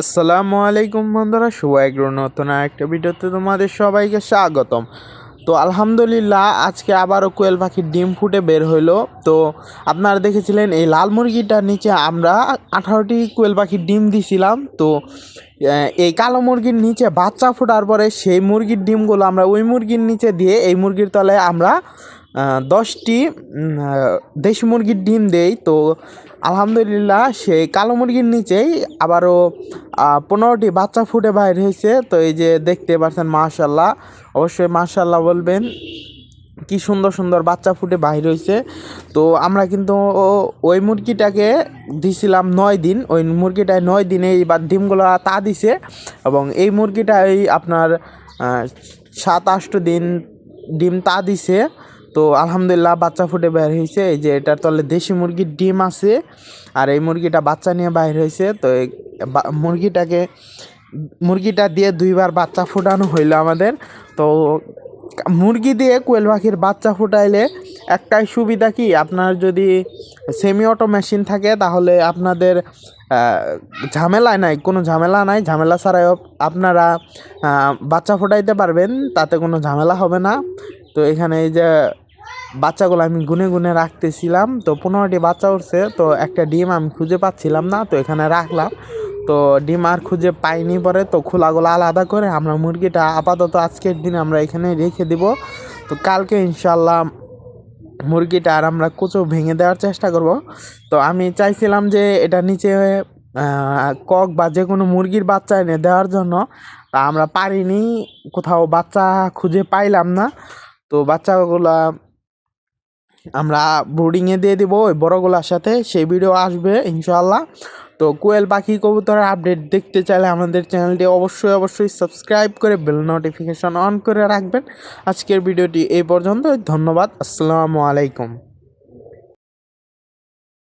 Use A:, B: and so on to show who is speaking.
A: আসসালামু আলাইকুম বন্ধুরা এগ্রো নতুন একটা ভিডিওতে তোমাদের সবাইকে স্বাগতম। তো আলহামদুলিল্লাহ, আজকে আবারও কোয়েল পাখির ডিম ফুটে বের হইল। তো আপনারা দেখেছিলেন, এই লাল মুরগিটার নিচে আমরা আঠারোটি কোয়েল পাখির ডিম দিছিলাম। তো এই কালো মুরগির নিচে বাচ্চা ফোটার পরে সেই মুরগির ডিমগুলো আমরা ওই মুরগির নিচে দিয়ে, এই মুরগির তলায় আমরা দশটি দেশি মুরগির ডিম দেই। তো আলহামদুলিল্লাহ সেই কালো মুরগির নিচেই আবারও পনেরোটি বাচ্চা ফুটে বাইর হয়েছে। তো এই যে দেখতে পাচ্ছেন মাশাল্লাহ অবশ্যই মাশাল্লাহ বলবেন, কি সুন্দর সুন্দর বাচ্চা ফুটে বাহির হয়েছে। তো আমরা কিন্তু ওই মুরগিটাকে দিছিলাম নয় দিন। ওই মুরগিটায় নয় দিনে এইবার ডিমগুলো তা দিছে। এবং এই মুরগিটাই আপনার সাত আষ্ট দিন ডিম তা দিছে। তো আলহামদুলিল্লাহ বাচ্চা ফুটে বের হয়েছে এই যে এটার তলে দেশি মুরগির ডিম আছে আর এই মুরগিটা বাচ্চা নিয়ে বাইর হয়েছে তো এই মুরগিটাকে মুরগিটা দিয়ে দুইবার বাচ্চা ফোটানো হইল আমাদের। তো মুরগি দিয়ে কোয়েল পাখির বাচ্চা ফুটাইলে একটাই সুবিধা কি? আপনার যদি সেমি অটো মেশিন থাকে তাহলে আপনাদের ঝামেলা নাই, কোনো ঝামেলা নাই। ঝামেলা ছাড়াই আপনারা বাচ্চা ফোটাইতে পারবেন, তাতে কোনো ঝামেলা হবে না। তো এখানে এই যে বাচ্চাগুলো আমি গুনে গুনে রাখতেছিলাম, তো পনেরোটি বাচ্চা উঠছে, তো একটা ডিম আমি খুঁজে পাচ্ছিলাম না, তো এখানে রাখলাম। তো ডিম আর খুঁজে পাইনি পরে, তো খোলাগুলো আলাদা করে আমরা মুরগিটা আপাতত আজকের দিন আমরা এখানে রেখে দিব। তো কালকে ইনশাল্লাহ মুরগিটা আর আমরা কুচো ভেঙে দেওয়ার চেষ্টা করব। তো আমি চাইছিলাম যে এটা নিচে কক বা যে কোনো মুরগির বাচ্চা এনে দেওয়ার জন্য, তা আমরা পারিনি, কোথাও বাচ্চা খুঁজে পাইলাম না। তো বাচ্চাগুলা আমরা ব্রুডিংয়ে দিয়ে দেবো ওই বড়গুলার সাথে, সেই ভিডিও আসবে ইনশাল্লাহ তো কোয়েল পাখি কবুতরের আপডেট দেখতে চাইলে আমাদের চ্যানেলটি অবশ্যই অবশ্যই সাবস্ক্রাইব করে বেল নোটিফিকেশন অন করে রাখবেন। আজকের ভিডিওটি এই পর্যন্ত ধন্যবাদ, আসসালামু আলাইকুম।